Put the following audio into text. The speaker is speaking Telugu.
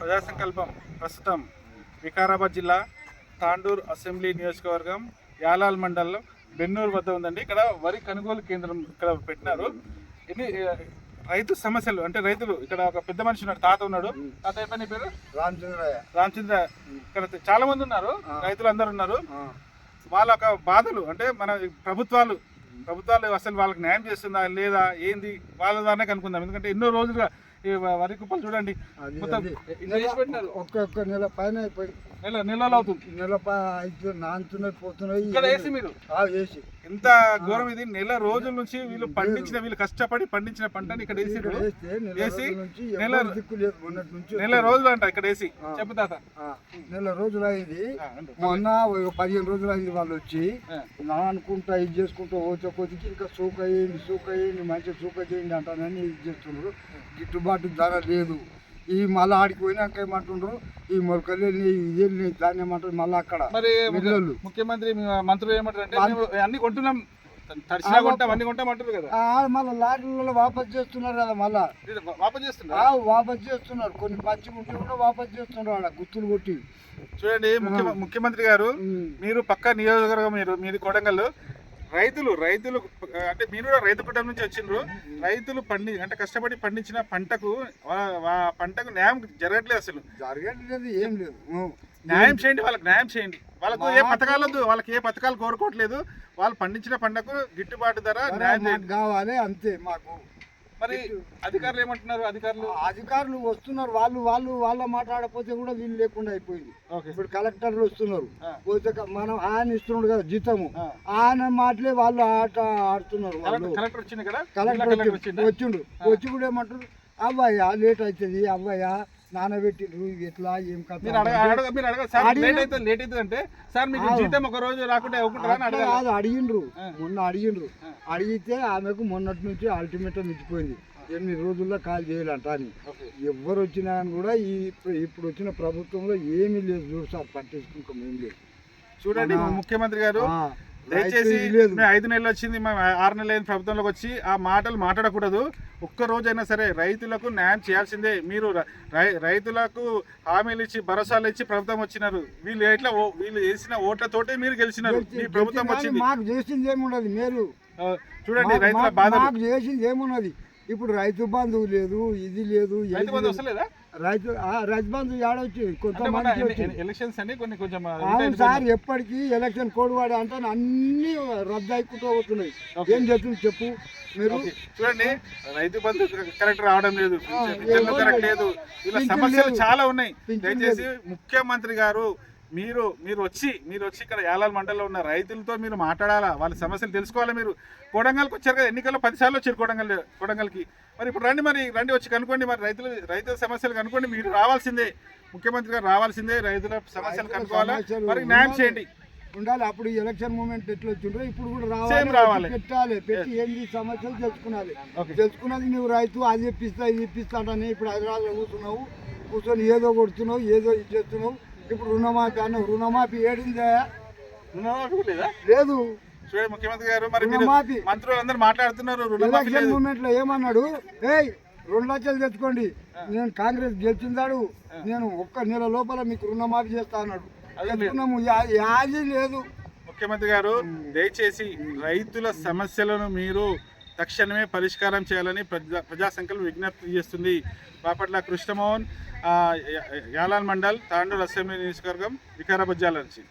ప్రజా సంకల్పం ప్రస్తుతం వికారాబాద్ జిల్లా తాండూర్ అసెంబ్లీ నియోజకవర్గం యాలాల్ మండలం బెన్నూరు వద్ద ఉందండి. ఇక్కడ వరి కొనుగోలు కేంద్రం ఇక్కడ పెట్టినారు. ఇది రైతు సమస్యలు అంటే రైతులు ఇక్కడ ఒక పెద్ద మనిషి ఉన్నాడు తాత ఉన్నాడు. తాత అయిపోయిన పేరు రామచంద్రయ్య. రామచంద్ర ఇక్కడ చాలా మంది ఉన్నారు రైతులు అందరు ఉన్నారు. వాళ్ళ యొక్క బాధలు అంటే మన ప్రభుత్వాలు ప్రభుత్వాలు అసలు వాళ్ళకి న్యాయం చేస్తుందా లేదా ఏంది వాళ్ళ ద్వారానే కనుక్కుందాం. ఎందుకంటే ఎన్నో రోజులుగా వరి కుప్పలు చూడండి మొత్తం అది. ఇట్లా చేసి పెట్టినారు ఒక్క ఒక్క నెల పైన అయిపోయి నెల నెలలు అవుతుంది. నెల అయితే నానుతున్నాయి పోతున్నాయి ఇక్కడ వేసి మీరు? ఆ, వేసి ఎంత ఘోరం ఇది. నెల రోజుల నుంచి వీళ్ళు పండించిన వీళ్ళు కష్టపడి పండించిన పంటని ఇక్కడ వేసి వేసి నెల- నెల రోజులు అంట ఇక్కడ వేసి. చెప్పు తాత. నెల రోజులు అయింది. మొన్న పదిహేను రోజులు అయింది వాళ్ళు వచ్చి. నా అనుకుంటా ఇది చేసుకుంటూ వచ్చే కొద్దికి ఇంకా సూక అయ్యింది సూక అయ్యింది మంచిగా సూక చేయండి అంటానని ఇది చేస్తున్నారు. గిట్టుబాటు ధర లేదు. ఈ మళ్ళీ ఆడికి పోయినాక ఏమంటుండ్రు? ఈ మొలకలు ఇదేళ్ళి దాన్ని ఏమంటారు మళ్ళీ అక్కడ? మరి మిల్లలు. ముఖ్యమంత్రి మంత్రులు ఏమంటారు అంటే మేము అన్ని కొంటున్నాం. తడిసినా కొంటాం అన్ని కొంటామంటారు కదా. మళ్ళీ లారీలలో వాపస్ చేస్తున్నారు కదా మళ్ళా. ఇది వాపస్ చేస్తున్నా ఆ, వాపస్ చేస్తున్నారు. కొన్ని మంచిగా ఉంటే కూడా వాపస్ చేస్తున్నారు ఆడ గుర్తులు కొట్టి. చూడండి ముఖ్య ముఖ్యమంత్రి గారు. మీరు పక్క నియోజకవర్గం మీరు మీది కొడంగల్ రైతులు రైతులు అంటే మీరు కూడా రైతు కుటుంబం నుంచి వచ్చిండ్రు. రైతులు పండి అంటే కష్టపడి పండించిన పంటకు పంటకు న్యాయం జరగట్లేదు అసలు. జరగట్లేదు ఏం లేదు. న్యాయం చేయండి వాళ్ళకి న్యాయం చేయండి. వాళ్ళకు ఏ పథకాలు వద్దు వాళ్ళకి ఏ పథకాలు కోరుకోవట్లేదు. వాళ్ళు పండించిన పంటకు గిట్టుబాటు ధర న్యాయం కావాలి అంతే మాకు. మరి అధికారులు ఏమంటున్నారు? అధికారులు? అధికారులు వస్తున్నారు. వాళ్ళు వాళ్ళు వాళ్ళ మాట్లాడకపోతే కూడా వీళ్ళు లేకుండా అయిపోయింది. ఇప్పుడు కలెక్టర్లు వస్తున్నారు. పోతే మనం ఆయన ఇస్తున్నాడు కదా జీతము. ఆయన మాటలే వాళ్ళు ఆట ఆడుతున్నారు కలెక్టర్ కలెక్టర్ వచ్చింది కదా వచ్చిండు. వచ్చి కూడా ఏమంటారు? అవ్వయ్యా లేట్ అవుతుంది అవ్వయ్యా. నానబెట్టిండ్రు ఎట్లా ఏం మీరు అడగ అడగ మీరు అడగ సార్ లేట్ అవుతుంది లేట్ అవుతుంది అంటే సార్ మీకు. జీతం ఒక రోజు అడగాలి కాదు అడిగిండ్రు. మొన్న అడిగిండ్రు. అడిగితే ఆమెకు మొన్నటి నుంచి అల్టిమేటం ఇచ్చిపోయింది ఎనిమిది రోజుల్లో కాల్ చేయాలంట అని. ఎవరు వచ్చినా కానీ కూడా ఈ ఇప్పుడు వచ్చిన ప్రభుత్వంలో ఏమీ లేదు చూడు సార్ పట్టించుకుంటాం ఏం లేదు చూడండి ముఖ్యమంత్రి గారు దయచేసి మేము ఐదు నెలలు వచ్చింది మేము ఆరు నెలలు అయిన ప్రభుత్వంలోకి వచ్చి ఆ మాటలు మాట్లాడకూడదు. ఒక్క రోజైనా సరే రైతులకు న్యాయం చేయాల్సిందే. మీరు రైతులకు హామీలు ఇచ్చి భరోసాలు ఇచ్చి ప్రభుత్వం వచ్చినారు. వీళ్ళు ఎట్లా వీళ్ళు వేసిన ఓట్లతోటే మీరు గెలిచినారు. గెలిచి- మీ ప్రభుత్వం వచ్చింది. మాకు చేసింది ఏమున్నది? మేలు చూడండి రైతుల మాకు చేసింది ఏమున్నది? ఇప్పుడు రైతు బంధువు లేదు ఇది లేదు రైతు బంధు లేదు. వస్తలేదా? రైతు ఆ, రైతు బంధు ఏడొచ్చి కొంతమంది ఎలక్షన్స్ అండి కొన్ని కొంచెం అవును సార్ ఎప్పటికీ ఎలక్షన్ కోడ్ వాడే అంటే అన్ని రద్దు అయిపోతూ ఓకే. ఏం చేస్తుంది చెప్పు మీరు. చూడండి రైతు బంధు కరెక్ట్ రావడం లేదు కరెక్ట్ లేదు. ఇలా సమస్యలు. చాలా ఉన్నాయి దయచేసి ముఖ్యమంత్రి గారు మీరు మీరు వచ్చి మీరు వచ్చి ఇక్కడ యాలాల్ మండలంలో ఉన్న రైతులతో మీరు మాట్లాడాలా? వాళ్ళ సమస్యలు తెలుసుకోవాలి మీరు? కొడంగల్కి వచ్చారు కదా ఎన్నికల్లో పదిసార్లు వచ్చారు కొడంగల్ కొడంగల్కి. మరి ఇప్పుడు రండి మరి రండి వచ్చి కనుక్కోండి మరి రైతులు రైతుల సమస్యలు కనుక్కోండి. మీరు రావాల్సిందే ముఖ్యమంత్రి గారు రావాల్సిందే రైతుల సమస్యలు కనుక్కోవాలా? మరి న్యాయం. చేయండి. ఉండాలి. అప్పుడు ఎలక్షన్ మూమెంట్ ఎట్లా వచ్చిండ్రో ఇప్పుడు కూడా రావాలి. పెట్టాలి. పెట్టి ఏంది సమస్యలు తెలుసుకున్నాలి తెలుసుకున్నది నువ్వు రైతు అది ఇప్పిస్తా ఇది ఇప్పిస్తా అంటానే ఇప్పుడు హైదరాబాద్లో కూర్చున్నావు. కూర్చొని ఏదో కొడుతున్నావు ఏదో ఇది చేస్తున్నావు. ఇప్పుడు రుణమాఫీ అన్నావు రుణమాఫీ ఏడిందే? లేదా. చూడండి ముఖ్యమంత్రి గారు మరి రుణమాఫీ. మంత్రులు అందరూ మాట్లాడుతున్నారు రుణమాఫీ ఎలక్షన్ లేదు. మూమెంట్లో ఏమన్నాడు? ఏయ్ రెండు లక్షలు తెచ్చుకోండి. నేను కాంగ్రెస్ గెలిచిందాడు. నేను ఒక్క నెల లోపల మీకు రుణమాఫీ చేస్తా అన్నాడు. అదే లేదు. తెచ్చుకున్నాము. యా- యాది లేదు. ముఖ్యమంత్రి గారు దయచేసి రైతుల సమస్యలను మీరు తక్షణమే పరిష్కారం చేయాలని ప్రజా ప్రజా విజ్ఞప్తి చేస్తుంది. బాపట్ల కృష్ణమోహన్ యాలాన్ మండల్ తాండూరు అసెంబ్లీ నియోజకవర్గం వికారాబాద్ జిల్లా నుంచి.